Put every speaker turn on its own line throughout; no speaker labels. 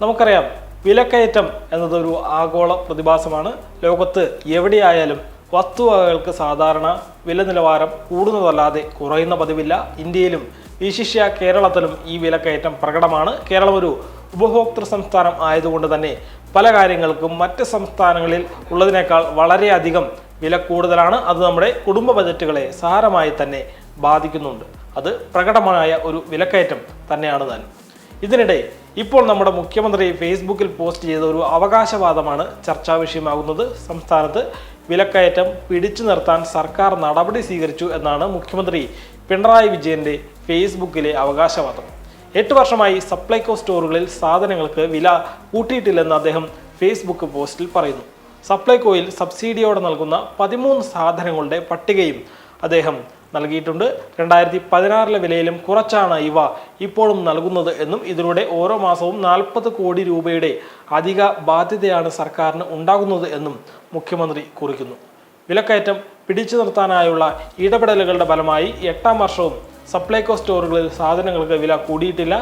നമുക്കറിയാം വിലക്കയറ്റം എന്നതൊരു ആഗോള പ്രതിഭാസമാണ്. ലോകത്ത് എവിടെയായാലും വസ്തുവകകൾക്ക് സാധാരണ വില നിലവാരം കൂടുന്നതല്ലാതെ കുറയുന്ന പതിവില്ല. ഇന്ത്യയിലും വിശിഷ്യ കേരളത്തിലും ഈ വിലക്കയറ്റം പ്രകടമാണ്. കേരളം ഒരു ഉപഭോക്തൃ സംസ്ഥാനം ആയതുകൊണ്ട് തന്നെ പല കാര്യങ്ങൾക്കും മറ്റ് സംസ്ഥാനങ്ങളിൽ ഉള്ളതിനേക്കാൾ വളരെയധികം വില കൂടുതലാണ്. അത് നമ്മുടെ കുടുംബ ബജറ്റുകളെ സാരമായി തന്നെ ബാധിക്കുന്നുണ്ട്. അത് പ്രകടമായ ഒരു വിലക്കയറ്റം തന്നെയാണ് താൻ. ഇതിനിടെ ഇപ്പോൾ നമ്മുടെ മുഖ്യമന്ത്രി ഫേസ്ബുക്കിൽ പോസ്റ്റ് ചെയ്ത ഒരു അവകാശവാദമാണ് ചർച്ചാ വിഷയമാകുന്നത്. സംസ്ഥാനത്ത് വിലക്കയറ്റം പിടിച്ചു നിർത്താൻ സർക്കാർ നടപടി സ്വീകരിച്ചു എന്നാണ് മുഖ്യമന്ത്രി പിണറായി വിജയന്റെ ഫേസ്ബുക്കിലെ അവകാശവാദം. എട്ട് വർഷമായി സപ്ലൈകോ സ്റ്റോറുകളിൽ സാധനങ്ങൾക്ക് വില കൂട്ടിയിട്ടില്ലെന്ന് അദ്ദേഹം ഫേസ്ബുക്ക് പോസ്റ്റിൽ പറയുന്നു. സപ്ലൈകോയിൽ സബ്സിഡിയോടെ നൽകുന്ന പതിമൂന്ന് സാധനങ്ങളുടെ പട്ടികയും അദ്ദേഹം നൽകിയിട്ടുണ്ട്. രണ്ടായിരത്തി പതിനാറിലെ വിലയിലും കുറച്ചാണ് ഇവ ഇപ്പോഴും നൽകുന്നത് എന്നും ഇതിലൂടെ ഓരോ മാസവും നാൽപ്പത് കോടി രൂപയുടെ അധിക ബാധ്യതയാണ് സർക്കാരിന് ഉണ്ടാകുന്നത് എന്നും മുഖ്യമന്ത്രി കുറിക്കുന്നു. വിലക്കയറ്റം പിടിച്ചു നിർത്താനായുള്ള ഇടപെടലുകളുടെ ഫലമായി എട്ടാം വർഷവും സപ്ലൈകോ സ്റ്റോറുകളിൽ സാധനങ്ങൾക്ക് വില കൂടിയിട്ടില്ല.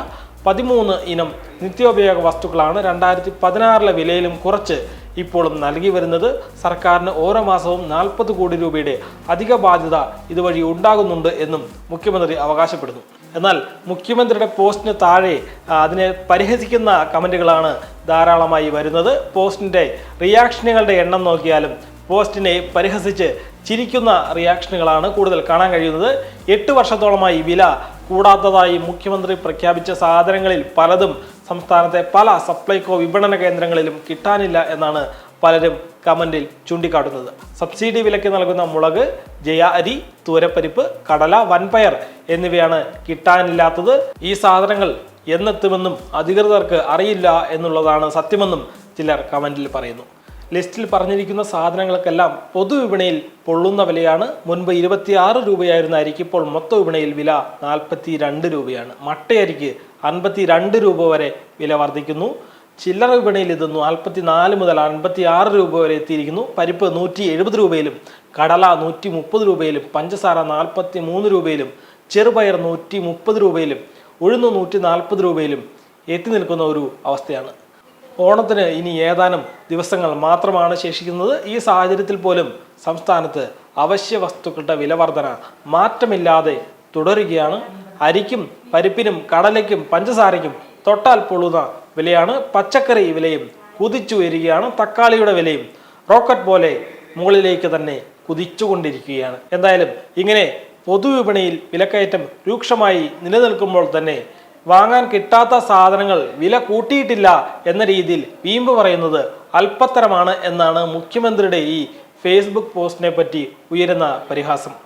പതിമൂന്ന് ഇനം നിത്യോപയോഗ വസ്തുക്കളാണ് രണ്ടായിരത്തി പതിനാറിലെ വിലയിലും കുറച്ച് ഇപ്പോഴും നൽകി വരുന്നത് സർക്കാരിന് ഓരോ മാസവും നാൽപ്പത് കോടി രൂപയുടെ അധിക ബാധ്യത ഇതുവഴി ഉണ്ടാകുന്നുണ്ട് എന്നും മുഖ്യമന്ത്രി അവകാശപ്പെടുന്നു. എന്നാൽ മുഖ്യമന്ത്രിയുടെ പോസ്റ്റിന് താഴെ അതിനെ പരിഹസിക്കുന്ന കമന്റുകളാണ് ധാരാളമായി വരുന്നത്. പോസ്റ്റിന്റെ റിയാക്ഷനുകളുടെ എണ്ണം നോക്കിയാലും പോസ്റ്റിനെ പരിഹസിച്ച് ചിരിക്കുന്ന റിയാക്ഷനുകളാണ് കൂടുതൽ കാണാൻ കഴിയുന്നത്. എട്ട് വർഷത്തോളമായി വില കൂടാത്തതായി മുഖ്യമന്ത്രി പ്രഖ്യാപിച്ച സാധനങ്ങളിൽ പലതും സംസ്ഥാനത്തെ പല സപ്ലൈകോ വിപണന കേന്ദ്രങ്ങളിലും കിട്ടാനില്ല എന്നാണ് പലരും കമന്റിൽ ചൂണ്ടിക്കാട്ടുന്നത്. സബ്സിഡി വിലയ്ക്ക് നൽകുന്ന മുളക് ജയ അരി തൂരപ്പരിപ്പ് കടല വൻപയർ എന്നിവയാണ് കിട്ടാനില്ലാത്തത്. ഈ സാധനങ്ങൾ എന്നെത്തുമെന്നും അധികൃതർക്ക് അറിയില്ല എന്നുള്ളതാണ് സത്യമെന്നും ചിലർ കമന്റിൽ പറയുന്നു. ലിസ്റ്റിൽ പറഞ്ഞിരിക്കുന്ന സാധനങ്ങൾക്കെല്ലാം പൊതുവിപണിയിൽ പൊള്ളുന്ന വിലയാണ്. മുൻപ് ഇരുപത്തിയാറ് രൂപയായിരുന്ന അരിക്ക് ഇപ്പോൾ മൊത്ത വിപണിയിൽ വില നാൽപ്പത്തി രണ്ട് രൂപയാണ്. മട്ടയരിക്ക് അൻപത്തി രണ്ട് രൂപ വരെ വില വർദ്ധിക്കുന്നു. ചില്ലറ വിപണിയിൽ ഇത് നാൽപ്പത്തി നാല് മുതൽ അൻപത്തി ആറ് രൂപ വരെ എത്തിയിരിക്കുന്നു. പരിപ്പ് നൂറ്റി എഴുപത് രൂപയിലും കടല നൂറ്റി മുപ്പത് രൂപയിലും പഞ്ചസാര നാൽപ്പത്തി മൂന്ന് രൂപയിലും ചെറുപയർ നൂറ്റി മുപ്പത് രൂപയിലും ഉഴുന്ന് നൂറ്റി നാൽപ്പത് രൂപയിലും എത്തി നിൽക്കുന്ന ഒരു അവസ്ഥയാണ്. ഓണത്തിന് ഇനി ഏതാനും ദിവസങ്ങൾ മാത്രമാണ് ശേഷിക്കുന്നത്. ഈ സാഹചര്യത്തിൽ പോലും സംസ്ഥാനത്ത് അവശ്യ വസ്തുക്കളുടെ വിലവർധന മാറ്റമില്ലാതെ തുടരുകയാണ്. അരിക്കും പരിപ്പിനും കടലയ്ക്കും പഞ്ചസാരയ്ക്കും തൊട്ടാൽ പൊള്ളുന്ന വിലയാണ് പച്ചക്കറി വിലയും. കുതിച്ചു വരികയാണ് തക്കാളിയുടെ വിലയും. റോക്കറ്റ് പോലെ മുകളിലേക്ക് തന്നെ കുതിച്ചുകൊണ്ടിരിക്കുകയാണ്. എന്തായാലും ഇങ്ങനെ പൊതുവിപണിയിൽ വിലക്കയറ്റം രൂക്ഷമായി നിലനിൽക്കുമ്പോൾ തന്നെ വാങ്ങാൻ കിട്ടാത്ത സാധനങ്ങൾ വില കൂട്ടിയിട്ടില്ല എന്ന രീതിയിൽ വീമ്പ് പറയുന്നത് അല്പത്തരമാണ് എന്നാണ് മുഖ്യമന്ത്രിയുടെ ഈ ഫേസ്ബുക്ക് പോസ്റ്റിനെ പറ്റി ഉയരുന്ന പരിഹാസം.